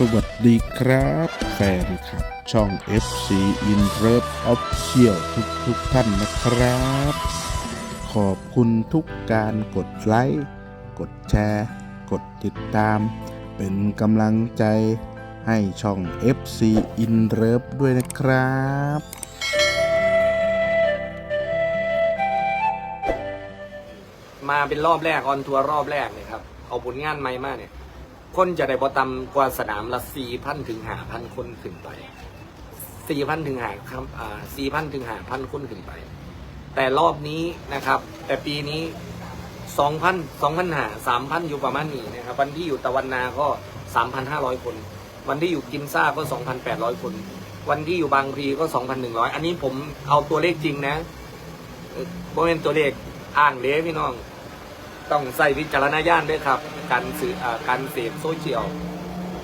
สวัสดีครับ แฟนคลับ ช่อง FC In Love Official ทุกทุกๆท่านนะครับ ขอบคุณทุกการกดไลค์ กดแชร์ กดติดตาม เป็นกำลังใจให้ช่อง FC In Love ด้วยนะครับมาเป็นรอบแรกออนทัวร์รอบแรกเนี่ยครับ เอาผลงานใหม่มากเนี่ย คนจะได้บอตำกว่าสนามละสี่พันถึงห้าพันคนขึ้นไปสี่พันถึงห้าครับอ่าสี่พันถึงห้าพันคนขึ้นไป แต่รอบนี้นะครับ แต่ปีนี้สองพันสองพันหาสามพันอยู่ประมาณนี้นะครับ วันที่อยู่ตะวันนาก็สามพันห้าร้อยคน วันที่อยู่กินซ่าก็สองพันแปดร้อยคน วันที่อยู่บางพลีก็สองพันหนึ่งร้อยอันนี้ผมเอาตัวเลขจริงนะเออโมเป็นตัวเลขอ้างเด้พี่น้อง ต้องใส่วิจารณญาณด้วยครับ การสื่อการเสพโซเชียล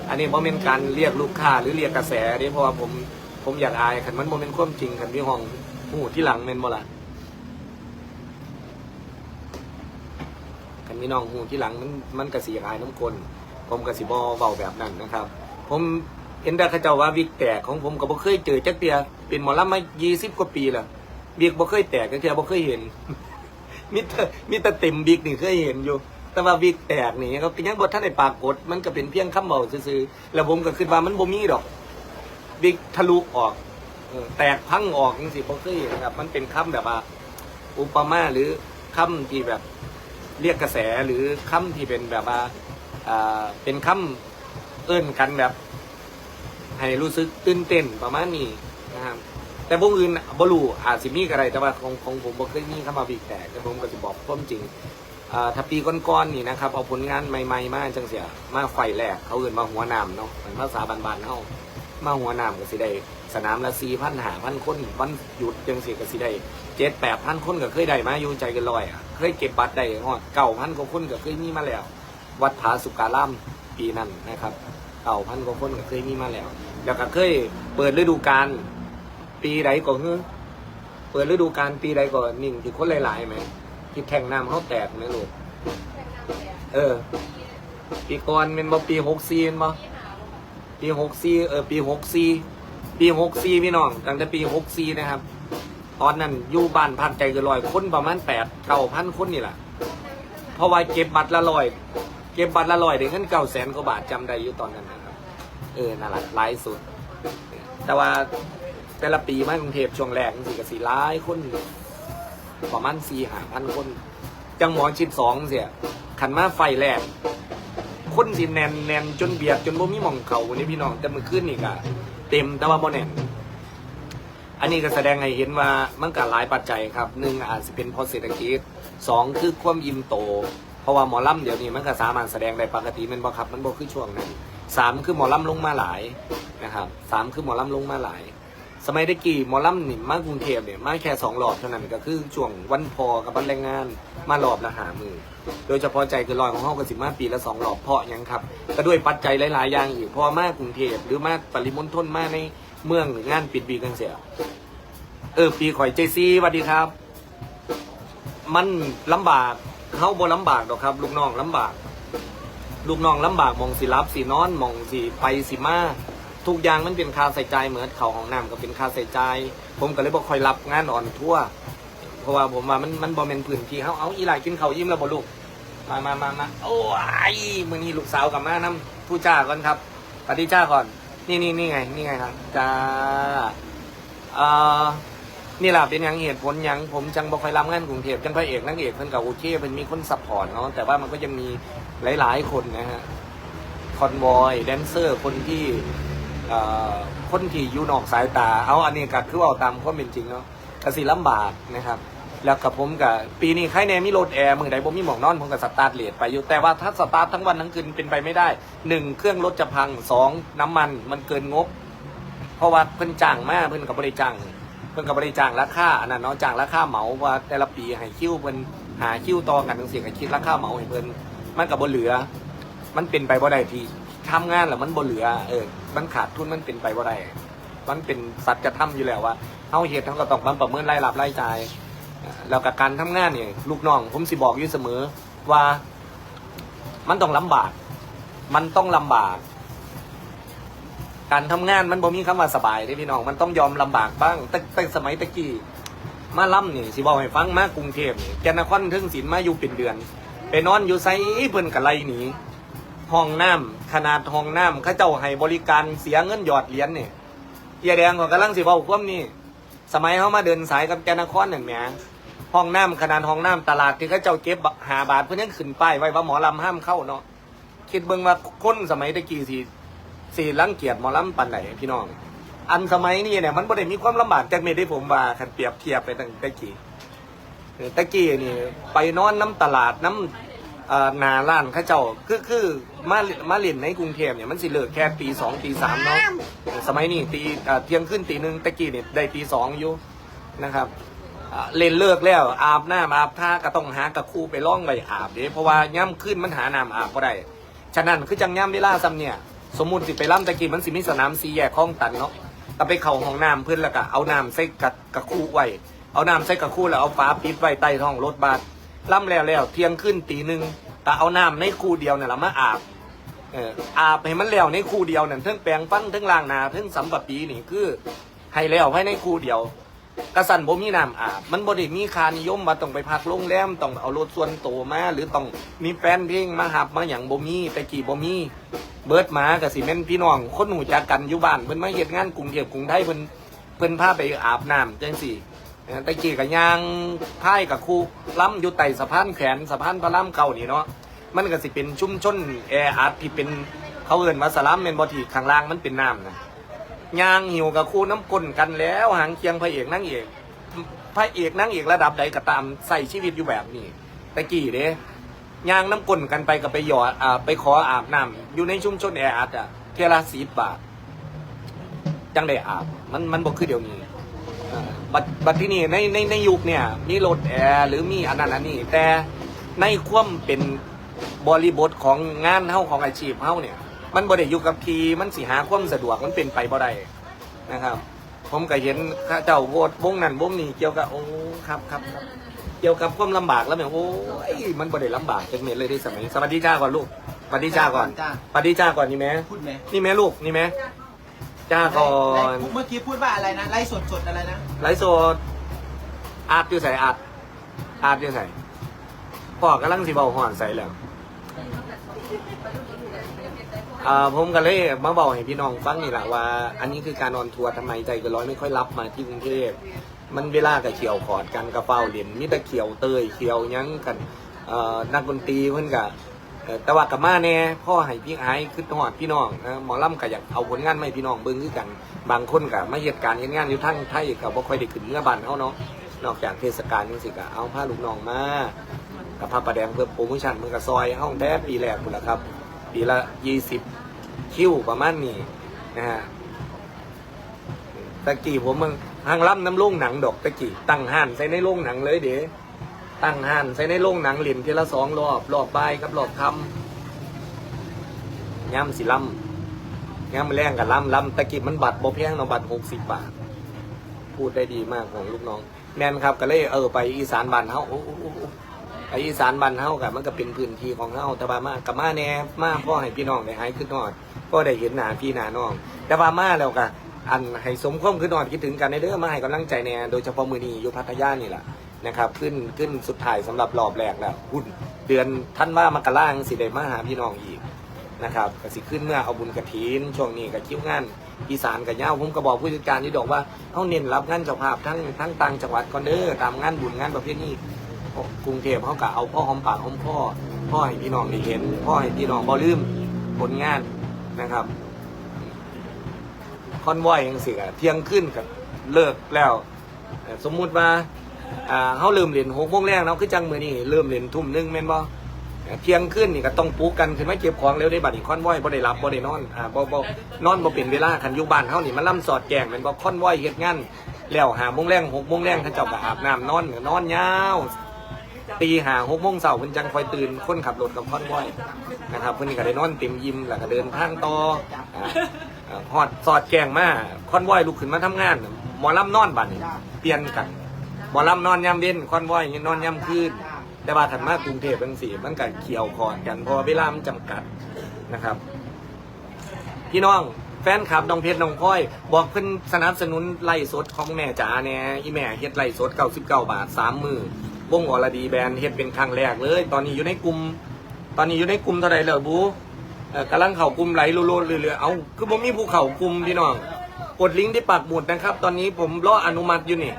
อันนี้โมเมนการเรียกลูกค้าหรือเรียกกระแสเด้เพราะว่าผมผมอยากอายขันมันโมเมนความจริงขันพี่ห้องหูที่หลังเมนบ่ละขันพี่น้องหูที่หลังมันมันกระสีอายน้ำกลผมกระสีบอเบาแบบนั้นนะครับ ผมเห็นแต่เขาเจ้าว่าวิกแตกของผมก็บ่เคยเจอจักเตียเป็นหมอลำมายี่สิบกว่าปีแล้ววิกบ่เคยแตกจักเตียบ่เคยเห็น มิตรมิตรเต็มบิ๊กนี่เคยเห็นอยู่ แต่ว่าบิ๊กแตกนี่ก็เป็นยังบทท่านในปากฏมันก็เป็นเพียงคำเบาซื่อๆแล้วผมก็คิดว่ามันบ่มีดอก บิ๊กทะลุออกเออแตกพังออกจังสิบ่เคยเห็นครับ มันเป็นคำแบบว่าอุปมาหรือคำที่แบบเรียกกระแสหรือคำที่เป็นแบบว่าอ่าเป็นคำเอื้นกันแบบ ให้รู้สึกตื่นเต้นประมาณนี้นะครับ แต่วงอื่นบ่รู้อาจสิมีอะไรแต่ว่าของของผมบ่เคยมีคำว่าบีกแตกแต่ผมก็สิบอกความจริงอ่าถ้าปีก่อนๆนี่นะครับเอาผลงานใหม่ๆมาจังเสียมาไฟแรกเขาเอื่นมาหัวน้ำเนาะเป็นภาษาบานๆเฮามาหัวน้ำก็สิได้สนามละ4,000 5,000คนวันหยุดจังเสิก็สิได้7 8,000คนก็เคยได้มาอยู่ใจกันลอยอะเคยเก็บบัตรได้ฮอด9,000กว่าคนก็เคยมีมาแล้ว วัดผาสุการามปีนั้นนะครับ9,000กว่าคนก็เคยมีมาแล้ว แล้วก็เคยเปิดฤดูกาล ปีใดก็เฮ้อเปิดฤดูกาลปีใดก็นิ่งที่คนหลายๆไหมที่แข่งน้ำเขาแตกไหมลูกเออ ปีก่อนเป็นบ่ปีหกสี่เป็นบ่ปีหกสี่เออปีหกสี่ปีหกสี่พี่น้องตั้งแต่ปีหกสี่นะครับ ตอนนั้นอยู่บ้านพักใจเกินร้อยคนประมาณแปดเก้าพันคนนี่แหละเพราะว่าเก็บบัตรละร้อย เก็บบัตรละร้อยได้เงินเก้าแสนกว่าบาทจำได้อยู่ตอนนั้นนะครับ เออนั่นแหละหลายสุด แต่ว่า แต่ละปีมากรุงเทพช่วงแรกสี่กับสี่ร้ายคนประมาณสี่หาพันคน จังหมอชิดสองเสียขันมาไฟแรกคนสิแนนแนนจนเบียดจนบ่มีมองเขาวันนี้พี่น้องแต่เมื่อคืนนี่ก็เต็มแต่ว่าบ่แน่นอันนี้ก็แสดงให้เห็นว่ามันก็หลายปัจจัยครับหนึ่งอาจจะเป็นเพราะเศรษฐกิจสองคือความอิ่มโต เพราะว่าหมอลำเดี๋ยวนี้มันก็สามารถแสดงได้ปกติมันบ่ครับ มันบ่คือช่วงนั้นสามคือหมอลำลงมาหลายนะครับสามคือหมอลำลงมาหลาย สมัยตะกี้หมอลำนี่มากรุงเทพเนี่ยมาแค่สองรอบเท่านั้นก็คือช่วงวันพอกับวันแรงงานมารอบละหามือ โดยเฉพาะใจคือลอยของเฮาก็สิมาปีละสองรอบเพาะยังครับก็ด้วยปัจจัยหลายๆอย่างอีกพราะว่ามากรุงเทพหรือมาปริมณฑลมาในเมืองหรืองานปิดปีกันเสียเออปีข่อยเจซีสวัสดีครับ มันลำบากเฮาบ่ลำบากดอกครับ ลูกน้องลำบาก ลูกน้องลำบากมองสิรับสินอนมองสิไปสิมา ทุกอย่างมันเป็นค่าใส่ใจเหมือนเขาของน้ำก็เป็นค่าใส่ใจผมก็เลยบอกคอยรับงานอ่อนทั่ว เพราะว่าผมว่ามันมันบอเป็นพื้นที่เขาเอาอีหลายกินเขายิ้มแล้วบ่ลูกมามามามาโอ้ยมือนี้ลูกสาวกับมานํผู้จ้าก่อนครับปฏิจ้าก่อน นี่นี่นี่ไงนี่ไงครับจ้าเอ่อนี่แหละเป็นหยังเหตุผลหยังผมจังบ่ค่อยรับงานกรุงเทพจังพระเอกนางเอกเพิ่นกับโอเคเพิ่นมีคนซัพพอร์ตเนาะแต่ว่ามันก็ยังมีหลาย ๆ คนนะฮะคอนวอยแดนเซอร์คนที่ เอ่อคนที่อยู่นอกสายตา เอาอันนี้ก็คือเอาตามความเป็นจริงเนาะกสิลำบากนะครับ แล้วกับผมกับปีนี้ใครแน่มีรถแอร์มือใดผมมีหมองนอนผมกับสตาร์ทเลทไปอยู่แต่ว่าถ้าสตาร์ททั้งวันทั้งคืนเป็นไปไม่ได้หนึ่งเครื่องรถจะพังสองน้ำมันมันเกินงบ เพราะว่าเพิ่นจ้างมาเพิ่นกับบริจ้างเพิ่นกับบริจ้างราคาอันนั้นเนาะจ้างราคาเหมาว่าแต่ละปีให้คิวเพิ่นหาคิวต่อกันทั้งเสียกับคิดราคาเหมาให้เพิ่นมันกับบนเหลือ มันเป็นไปบ่ได้ที่ทำงานแล้วมันบ่เหลือเออ มันขาดทุนมันเป็นไปบ่าได้มันเป็นสัตว์จธรรมอยู่แล้วว่าเฮาเฮ็ดทั้งก็ต้องมันประเมินรายรับรายจ่ายอ่าแล้วกับการทำงานเนี่ยลูกน้องผมสิบอกอยู่เสมอว่ามันต้องลำบาก มันต้องลำบาก การทำงานมันบ่มีคำว่าสบายเด้พี่น้อง มันต้องยอมลำบากบ้างแต่แต่สมัยตะกี้มาล่ำนี่สิบอกให้ฟังมากรุงเทพนี่แกนครถึงศิลมาอยู่เป็นเดือน ไปนอนอยู่ไสเพิ่นกะไลหนี ห้องน้ำขนาดห้องน้ำเขาเจ้าให้บริการเสียเงินหยอดเหรียญเนี่ยเอียแดงก็กำลังสิเว้าควมนี่สมัยเขามาเดินสายกับแกนครหนั่นแหมห้องน้ำขนาดห้องน้ำตลาดที่เขาเจ้าเก็บหาบาทเพิ่นยังขึ้นป้ายไว้ว่าหมอลำห้ามเข้าเนาะคิดเบิ่งว่าคนสมัยตะกี้สิสี่รังเกียจหมอลำปันไหนพี่น้อง อันสมัยนี้เนี่ยมันบ่ได้มีความลำบากจากเมได้ผมว่าคันเปรียบเทียบไปตั้งต่กี้ตะกี้นี่ไปนอนน้ำตลาดน้ำนาร้านข้าเจ้าคือคือ มามาเล่นในกรุงเทพเนี่ยมันสิเลิกแค่ตีสองตีสามเนาะสมัยนี้ตีเอ่อเที่ยงขึ้นตีหนึ่งตะกี้เนี่ยได้ตีสองอยู่นะครับอ่าเล่นเลิกแล้วอาบน้ำอาบท่าก็ต้องหากระคู่ไปล่องไปอาบเด้เพราะว่าย่ำขึ้นมันหาน้ำอาบก็ได้ฉะนั้นคือจังย่ำเวลาซ้ำเนี่ย สมมุติสิไปล่ำตะกี้มันสิมีสนามสีแยกคลองตันเนาะก็ไปเข้าห้องน้ำเพื่อนแล้วก็เอาน้ำใส่กะกะคู่ไว้เอาน้ำใส่กะคู่แล้วเอาฝาปิดไว้ใต้ท้องรถบัสล่ำแล้วแล้วเที่ยงขึ้นตีหนึ่งก็เอาน้ำในคู่เดียวเนี่ยละมาอาบ เอออาบให้มันแล้วในคูเดียวนั่นเทั้งแปรงฟันเทั้งล้างหน้าเทั้งสัมปปีนี่คือให้แล้วให้ในคูเดียวกระสันบ่มีน้ำอาบมันบ่ได้มีคานิยมว่าต้องไปพักโรงแรมต้องเอารถส่วนตัวมาหรือต้องมีแฟนเพลงมาหับมาอย่างบ่มีแต่กี่บ่มีเบิร์ดหมากับสิแม่นพี่น้อง คนหูจักกันอยู่บ้านเพิ่นมาเฮ็ดงานกรุงเทพกรุงไทยเพิ่นเพิ่นพาไปอาบน้ำจังซี่แต่กี้ก็ย่างพายกับครูล้ำอยู่ใต้สะพานแขนสะพานพระรามเก่านี่เนาะ มันก็สิเป็นชุมชนแออัดที่เป็นเขาเอินว่าสลัมแม่นบ่ที่ข้างล่างมันเป็นน้ำนะยางหิวกับคู่น้ำกลนกันแล้วหางเคียงพระเอกนางเอกพระเอกนางเอกระดับใดก็ตามใส่ชีวิตอยู่แบบนี้ตะกี้เด้ยางน้ำกลนกันไปกับไปหยอดอ่าไปขออาบน้ำอยู่ในชุมชนแออัดอะเทละสีบาทจังได้อาบมันมันบอกคือเดี๋ยวนี้บัดบัดที่นี่ในในในยุคเนี่ยมีรถแอร์หรือมีอันนั้นอันนี้แต่ในความเป็น บริบทของงานเฮาของอาชีพเฮาเนี่ย มันบ่ได้อยู่กับทีมันสิหาความสะดวกมันเป็นไปบ่ได้นะครับ ผมก็เห็นข้าเจ้าโวดวงนั้นวงนี้เกี่ยวกับโอ้ครับครับครับเกี่ยวกับความลำบากแล้วแม่โอ้ยมันบ่ได้ลำบากจังเม็ดเลยได้สมัยสวัสดีจ้าก่อนลูกสวัสดีจ้าก่อนจ้า สวัสดีจ้าก่อนนี่แม่พูดไหมนี่แม่ลูกนี่แม่จ้าก่อนเมื่อกี้พูดว่าอะไรนะไล่สดสดๆอะไรนะไลฟ์สดอาบอยู่ใส่อาบอาบอยู่ใส่พ่อกำลังสิเบาห่อนใส่แล้ว อ่าผมก็เลยมาบอกให้พี่น้องฟังนี่แหละว่า อันนี้คือการนอนทัวร์ทำไมใจเก็ร้อยไม่ค่อยรับมาที่กรุงเทพมันเวลากับเขียวขอดกันกระเฝ้าเหรียญมีแต่เขียวเตยเขียวยั้งกันเอ่อนักดนตรีเพิ่อนกับแต่ว่ากับมาแน่พ่อให้พี่ไอ้ขึ้นหอดพี่น้องนะหมอลำก็อยากเอาผลงานไมาให้พี่น้องเบิ่งคือกันบางคนกับมาเหตุการณ์งานอยู่ทั้งไทยกับบ่ค่อยได้ขึ้นเมื่อบ้านเขาเนาะนอกจากเทศกาลจังซี่ก็เอาผ้าลูกน้องมา กับผ้าประแดงเพื่อโปรโมชั่นเมืองกับซอยห้องแท้ปีแรกพุ่นละครับปีละยี่สิบคิวประมาณนี้นะฮะตะกี้ผมมันทางล่ำน้ำโรงหนังดอกตะกี้ตั้งห้านใส่ในโรงหนังเลยเดี๋ยตั้งห้านใส่ในโรงหนังเหรียญทีละสองรอบรอบบ่ายกับรอบคำย่ำสิล่ำย่ำแรงกับล่ำล่ำตะกี้มันบัตรบ่แพงเนาะบัตรหกสิบบาท พูดได้ดีมากของลูกน้อง แมนครับก็เลยเออไปอีสานบ้านเฮา โอ้โอ้โอ้โอ้ไปอีสานบ้านเฮากับมันก็เป็นพื้นที่ของเฮาแต่ว่ามากับมาแน่มาพ่อให้พี่น้องได้หายขึ้นนอดพ่อได้เห็นหน้าพี่หน้าน้อง แต่ว่ามาแล้วก็อันให้สมความขึ้นนอดคิดถึงกันในเด้อมาให้กำลังใจแน่โดยเฉพาะมือนี้อยู่พัทยานี่แหละนะครับขึ้นขึ้นสุดท้ายสำหรับรอบแรกแล้วหุ้นเดือนท่านว่ามกราคมสิได้มาหาพี่น้องอีกนะครับก็สิขึ้นเมื่อเอาบุญกระถินช่วงนี้ก็คิ้วงานอีสานกับเย้าผมก็บอกผู้จัดการที่ดอกว่าเขาเน้นรับงานเจ้าภาพทั้งทั้งต่างจังหวัดก่อนเด้อตามงานบุญงานประเภทนี้ กรุงเทพเขาก็เอาพ่อหอมปากหอมพ่อพ่อให้พี่น้องได้เห็นพ่อให้พี่น้องบ่ลืมผลงานนะครับคอนวอยยังสิอะเที่ยงขึ้นกับเลิกแล้วสมมุติว่าอ่าเขาเริ่มเรียนหกโมงแรกเนาะคือจังมือนี่เริ่มเรียนทุ่มหนึงแม่นบ่เที่ยงขึ้นนี่ก็ต้องปลุกกันขึ้นมาเก็บของเร็วได้บัดนี้ค่อนว้อยบ่ได้รับบ่ได้นอนอ่าบ่บ่นอนบ่เป็นเวลาคันอยู่บ้านเฮานี่มันล่ำสอดแกงแม่นบ่ค่อนว้อยเฮ็ดงานแล้วหาโมงแรงหกโมงแรงเขาเจ้าก็อาบน้ำนอนก็นอนยาว ตีหาหกโมงเช้าเพิ่นจังคอยตื่นคนขับรถกับคอนวอยนะครับเพิ่นก็ได้นอนเต็มยิมแล้วก็เดินทางต่ออ่าอ่าฮอดสอดแกงมาคอนวอยลุกขึ้นมาทำงาน หมอลำนอนบัดนี้เปลี่ยนกันหมอลำนอนยามเย็นคอนวอยนอนยามคืนแต่ว่าถัดมากรุงเทพบางสีมันก็เขียวคอดกันเพราะว่าเวลามันจำกัดนะครับ พี่น้องแฟนคลับน้องเพชรน้องพลอย บอกเพิ่นสนับสนุนไล่สดของแม่จ๋าเนี่ยอีแม่เฮ็ดไล่สด99บาทสามมือ วงอรดีแบรนด์เฮ็ดเป็นครั้งแรกเลย ตอนนี้อยู่ในกลุ่ม ตอนนี้อยู่ในกลุ่มเท่าไหร่แล้วบูเอ่อกำลังเข้ากลุ่มไหลโลดเรื่อยๆเอาคือบ่มีภูเขากลุ่มพี่น้องกดลิงก์ที่ปักหมุดนะครับ ตอนนี้ผมรออนุมัติอยู่นี่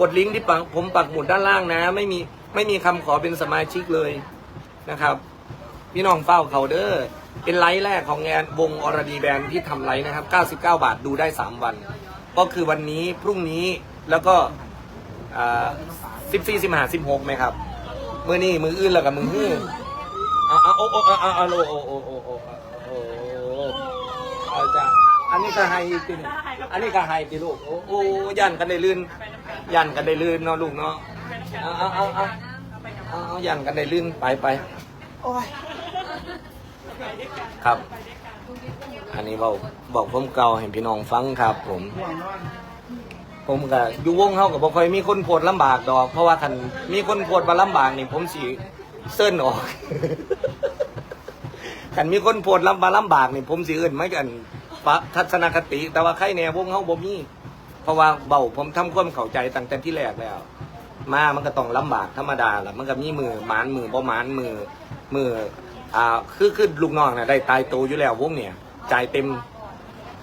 กดลิงก์ที่ปักผมปักหมุดด้านล่างนะ ไม่มีไม่มีคำขอเป็นสมาชิกเลยนะครับ พี่น้องเฝ้าเขาเด้อเป็นไลฟ์แรกของงานวงอรดีแบรนด์ที่ทำไลฟ์นะครับ 99 บาทดูได้ 3 วัน ก็คือวันนี้พรุ่งนี้แล้วก็ อ่า14 15 16ไหมครับ มือนี่มืออื่นแล้วกับมือฮื้อเอาเอาโอ้โอ้เอาเอาเอาโอ้โอ้โอ้โอ้โอ้โอ้เอาจ้ะอันนี้ก็ไฮอีกทีหนึงอันนี้ก็ไฮทีลูกโอ้โอ้ยันกันได้ลื่นยันกันได้ลื่นเนาะลูกเนาะเอาเอาเอาเอาเอาเอายันกันได้ลื่นไปไปโอ้ยครับ อันนี้บอกบอกผมเก่าให้พี่น้องฟังครับผมห่วงนอน ผมก็อยู่วงเฮากับบ่ค่อยมีคนโพดลำบากดอก เพราะว่าคันมีคนโพดมาลำบากนี่ผมสิเซิ้นออก คันมีคนโพดลำมาลำบากนี่ผมสิเอิ้นไม่กันปะทัศนคติ แต่ว่าใครแน่วงเฮาบ่มีเพราะว่าเบาผมทำความเข้าใจตั้งแต่ที่แรกแล้ว มามันก็ต้องลำบากธรรมดาแหละมันก็มีมือหมานมือบ่หมานมือมืออ่าคือคือลูกน้องน่ะได้ตายโตอยู่แล้ววงเนี่ยจ่ายเต็ม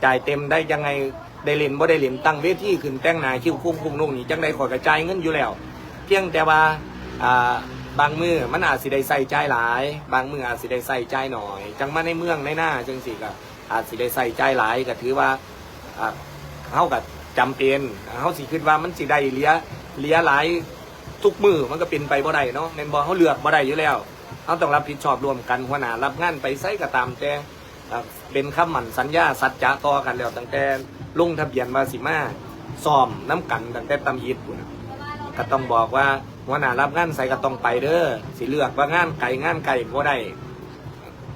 จ่ายเต็มได้ยังไง ได้เล่นบ่ได้เล่นตั้งเวทีขึ้นแต่งหน้าคิวคุ้มคุ้มนุ่งนี่จังได้ขอกระจายเงินอยู่แล้ว เพียงแต่ว่าอ่าบางมือมันอาจสิได้ใส่ใจหลาย บางมืออาจสิได้ใส่ใจหน่อย จังมาในเมืองในหน้าจังสิก็อาจสิได้ใส่ใจหลายก็ถือว่าอ่าเฮากับจำเป็นเฮาสิคิดว่ามันสิได้เลี้ยเลี้ยหลายทุกมือมันก็เป็นไปบ่ได้เนาะแม่นบ่เฮาเลือกบ่ได้อยู่แล้วเฮาต้องรับผิดชอบรวมกันหัวหน้ารับงานไปไสก็ตามแต่ อ่าเป็นคำหมั่นสัญญาสัจจะต่อกันแล้วตั้งแต่ลงทะเบียนมาสิมาซ้อมน้ำกันตั้งแต่ตำยิดพุ่นะก็ต้องบอกว่าหัวหน้ารับงานใส่ก็ต้องไปเด้อสิเลือกว่างานไก่งานไก่บ่ได้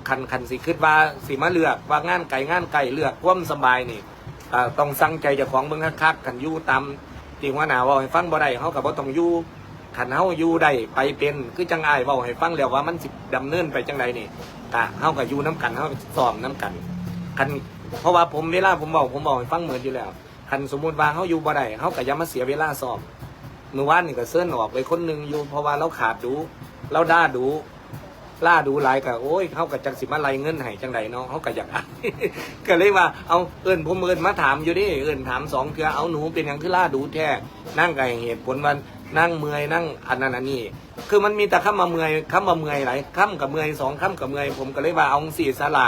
คันคันสิคิดว่าสิมาเลือกว่างานไก่งานไก่เลือกความสบายนี่ต้องสั่งใจเจ้าของเบิ่งคักๆกันยู่ตามที่หัวหน้าว้าให้ฟังบ่ได้เฮาก็บ่ต้องยู่ คันเฮาอยู่ได้ไปเป็นคือจังไอ้เว้าให้ฟังแล้วว่ามันสิดำเนินไปจังไดนี่กะเฮากับยู่น้ำกันเฮาซ้อมน้ำกันคันเพราะว่าผมเวลาผมบอกผมบอกให้ฟังเหมือนอยู่แล้วคันสมมุติว่าเฮาอยู่บ่ได้เฮาก็อย่ามาเสียเวลาซ้อมเมื่อวานนี่ก็เซิร์นอกไปคนหนึงอยู่เพราะว่าเราขาดดูเราด่าดูล่าดูหลายก็โอ้ยเฮาก็จังสิมาไล่เงินให้จังไดเนาะเฮาก็อยากก็เลยว่าเอาเอิ้นผมเอิ้นมาถามอยู่ดิเอิ้นถามสองเทือเอาหนูเป็นหยังคือล่าดูแท้นั่งก็ให้เหตุผลว่า นั่งเมื่อยนั่งอันนั้นอันนี้ คือมันมีแต่คำมาเมื่อยคำมาเมื่อยหลายคำกับเมื่อยสองคำกับเมื่อยผมก็เลยว่าเอาสี่สลา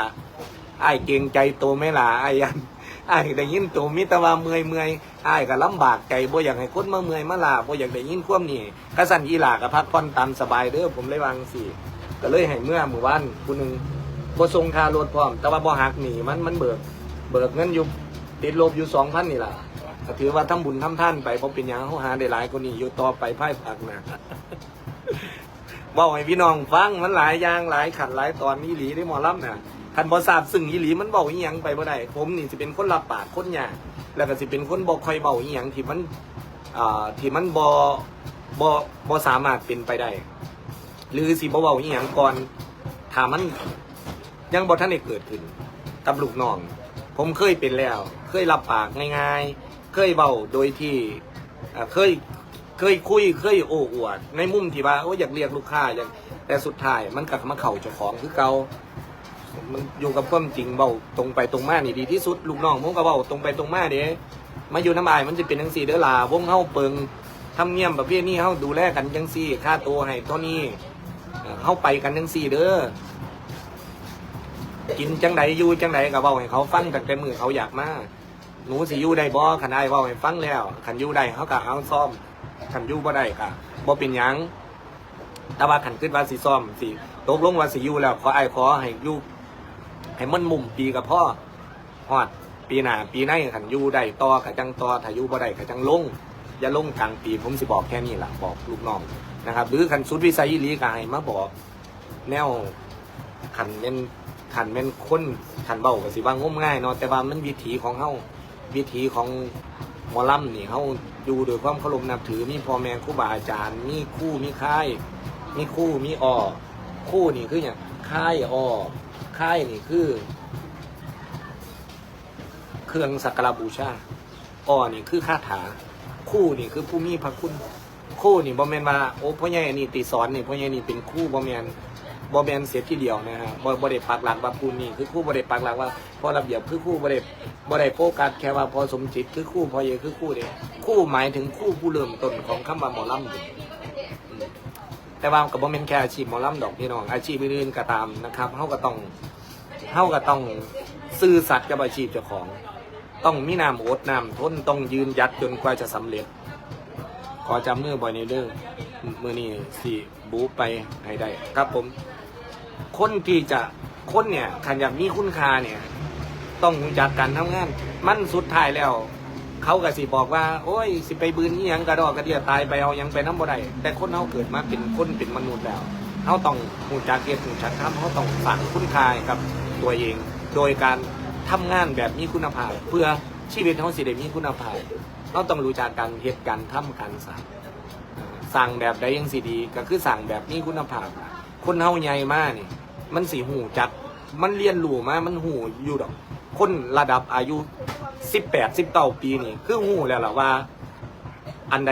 ไอ้ายเก่งใจโตไม่ล่ะไอ้ายยันไอ้ายได้ยินโตมีแต่ว่าเมื่อยเมื่อยไอ้ายก็ลำบากใจบ่อยากให้คนมาเมื่อยมาลาบ่อยากได้ยินควมนี่กระสันอีหลาก็พักผ่อนตามสบายเด้อผมเลยวาจั่งสี่ก็เลยให้เมื่อหมู่บ้านผู้หนึ่งบ่ส่งคารถพร้อม แต่ว่าบ่หักหนีมันมันเบิก เบิกเงินอยู่ติดลบอยู่สองพันนี่ล่ะ ก็ถือว่าทำบุญทำท่านไปเพราะเป็นยังเขาหาได้หลายคนนี้อยู่ต่อไปไพ่ผักนะบอกให้พี่น้องฟังมันหลายอย่างหลายขันหลายตอนนี้หลีได้หมอลำน่ะขันบอสาบซึ่งอีหลีมันเบอกอีหยังไปบ่ได้ผมนี่สิเป็นคนรับปากคนหยาแล้วก็สิเป็นคนบอกคอยเบาอีหยังที่มันอ่าที่มันบอบอบอสามารถเป็นไปได้ หรือสิบ่เบาอีหยังก่อนถามมันยังบ่ทันได้เกิดขึ้นกับลูกน้อง ผมเคยเป็นแล้ว เคยรับปากง่ายๆ เคยเบาโดยที่เคยเคยคุยเคยโอ้อวด ในมุมที่ว่าโอ้อยากเรียกลูกค้าอยากแต่สุดท้ายมันกลับมาเข่าเจ้าของคือเกามันอยู่กับความจริงเบาตรงไปตรงมานี่ดีที่สุดลูกน้องผมก็เบาตรงไปตรงมาเด้มาอยู่น้ำอายมันจะเป็นจังซี่เด้อล่ะวงเฮาเปิงทำเนียมประเภทนี้เฮาดูแลกันจังซี่ค่าตัวให้เท่านี้เอ่อเฮาไปกันจังซี่เด้อกินจังใดอยู่จังใดก็เว้าให้เขาฟังตั้งแต่มือเขาอยากมาก หนูสิอยู่ได้บ่คันอ้ายเว้าให้ฟังแล้วคันอยู่ได้เขาก็เอาซ่อมขันอยู่บ่ได้ก็บ่เป็นหยังแต่ว่าขันขึ้นว่าสิซ่อมสิตกลงว่าสิอยู่แล้วขอไอ้ายขอให้อยู่ให้มันมุมปีกับพ่อฮอดปีหน้าปีหน้าขันยู่ได้ต่อก็จังต่อถ้ายู่บ่ได้ก็จังลง อย่าลงกลางปีผมสิบอกแค่นี้ล่ะบอกลูกน้องนะครับหรือขันสุดวิสัยลีก็ให้มาบอก แนวขันเป็นขันเป็นคนขันเบาก็สิว่างมง่ายเนาะแต่ว่ามันวิถีของเฮา วิถีของหมอลำนี่เฮาอยู่โดยความเคารพนับถือมีพ่อแม่ครูบาอาจารย์ มีคู่มีค่าย มีคู่มีอ่อคู่นี่คืออย่างค่ายอ่อค่ายนี่คือ เครื่องสักการบูชาอ้อนี่คือคาถา คู่นี่คือผู้มีพระคุณคู่นี่บ่แมนว่าโอ้พ่อใหญ่นนี้ติสอนนี่พ่อใหญ่นี่เป็นคู่บ่แมนบ่แมนเสียทีเดียวนะฮะบ่บ่ได้ปักหลักว่าผู้นี่คือคู่บ่ได้ปักหลักว่าพอระเบียบคือคู่บ่ได้ บ่ได้โฟกัสแค่ว่าพอสมจิตคือคู่พอเยคือคู่เด้คู่หมายถึงคู่ผู้เริ่มต้นของคำว่าหมอลำแต่ว่าก็บ่แม่นแค่อาชีพหมอลำดอกพี่น้อง อาชีพอื่นๆก็ตามนะครับเฮาก็ต้องเฮาก็ต้องซื่อสัตย์กับอาชีพเจ้าของ ต้องมีน้ำอดน้ำทนต้องยืนยัดจนกว่าจะสำเร็จ ขอจำมือบ่อยในเด้อมือนี้สิบูไปให้ได้ครับผม คนที่จะคนเนี่ยขันอยากมีคุณค่าเนี่ย ต้องรู้จักการทำงาน มันสุดท้ายแล้ว เขาก็สิบอกว่า โอ้ย สิไปบืนนี่ยังกระดอกกระเดียตายไปเอายังไปน้ำบ่ได้แต่คนเขาเกิดมาเป็นคนเป็นมนุษย์แล้วเขาต้องรู้จักเกียรติรู้จักทำเขาต้องฝังคุณค่าให้กับตัวเอง โดยการทำงานแบบมีคุณภาพ เพื่อชีวิตเขาสิได้มีคุณภาพเขาต้องรู้จักการเหตุการทำการสั่งสั่งแบบใดยังสิดี ก็คือสั่งแบบมีคุณภาพ คนเฮาใหญ่มากนี่ มันสีหูจักมันเรียนรู้มา มันหูอยู่ดอก คนระดับอายุสิบแปดสิบเก้าปีนี่ คือหูแล้วล่ะว่า อันใด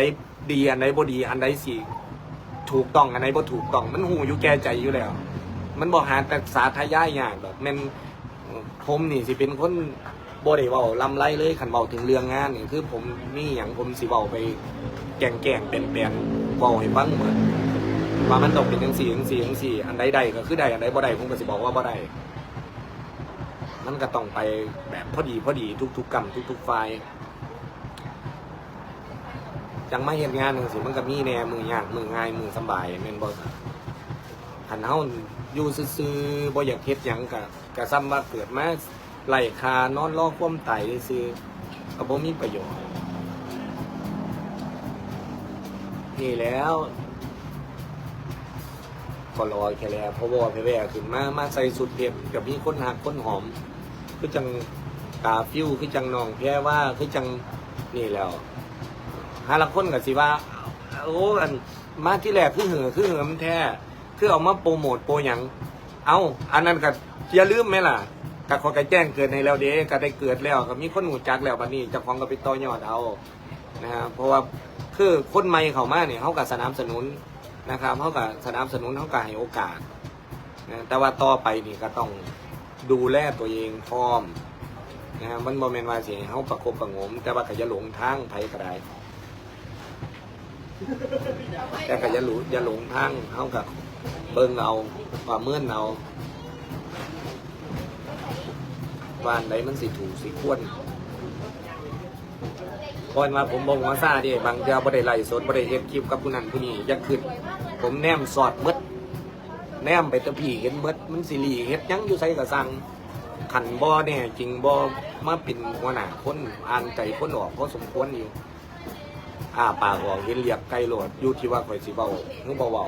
ดีอันใดบ่ดี อันใดสิถูกต้องอันใดบ่ถูกต้องมันหูอยู่แก่ใจอยู่แล้ว มันบอกหาแต่สาธยายยากดอกแม่นผมนี่สิเป็นคนบ่ได้เว้าลำไรเลยคันเว้าถึงเรื่องงานนี่คือผมมีหยังผมสิเว้าไปแกล้งแกงๆเป็นแปลนๆเว้าให้ฟังเหมือนว่ามันต้องเป็นจังสี่จังสี่จังสี่ อันใดใดก็คือใดอันใดบ่ใดผมก็สิบอกว่าบ่ใด มันก็ต้องไปแบบพอดีพอดีทุกๆกรรมทุกๆฝ่ายจังมาเฮ็ดงานจังซี่มันก็มีแน่มือยากมือง่ายมือสบายแม่นบ่ครันเฮาอยู่ซื่อๆบ่อยากเฮ็ดหยังก็ก็ซ้ำว่าเกิดมาไลคานอนรอความตายซื่อๆก็บ่มีประโยชน์นี่แล้วก็รอแค่แล้วเพราะว่าเพแวขึ้นมามาใส่สุดเผ็ดกับมีคนหักคนหอม คือจังกาฟิวคือจังนองแพ้ว่าคือจังนี่แล้วหาละคนกับสิว่าโอ้อันมาที่แรกคือเหือคือเหือมันแท้คือเอามาโปรโมทโปรหยังเอาอันนั้นก็อย่าลืมไหมล่ะกับขอกระแจ้งเกิดในแล้วเด้ก็ได้เกิดแล้วก็มีคนหูจักแล้วบัดนี้เจ้าของก็ไปต่อยอดเอานะฮะเพราะว่าคือคนใหม่เขามาเนี่ยเขากับสนับสนุนนะครับเขากับสนับสนุนเขากับให้โอกาสนะแต่ว่าต่อไปนี่ก็ต้อง ดูแลตัวเองพร้อมนะฮะมันโมเมนว่าสิให้เขาประคบประงม แต่ว่าก็จะหลงทางไผก็ได้แต่ก็จะหลอย่าหลงทางเขากับเบิ่งเอาว่าเมื่อนเอาว่าอันมันสิถูกสิควรพอนมาผมบอกว่าซาดิบางเดียวบ่ได้ไล่สดบ่ได้เฮ็ดคลิปกับผู้นั้นผู้นี้ยังขึ้น ผมแนมสอดเมด แนมไปตะพีเห็นเบิดมันสิรีเฮ็ดหยังอยู่ไสกะสังขันบ่แน่จริงบ่มาเป็นหัวหน้าคนอ่านใจคนออกพอสมควรอยู่อ้าปากออกเห็นเรียกไก่โหลดอยู่ที่ว่าข่อยสิเว้าหรือบ่เว้า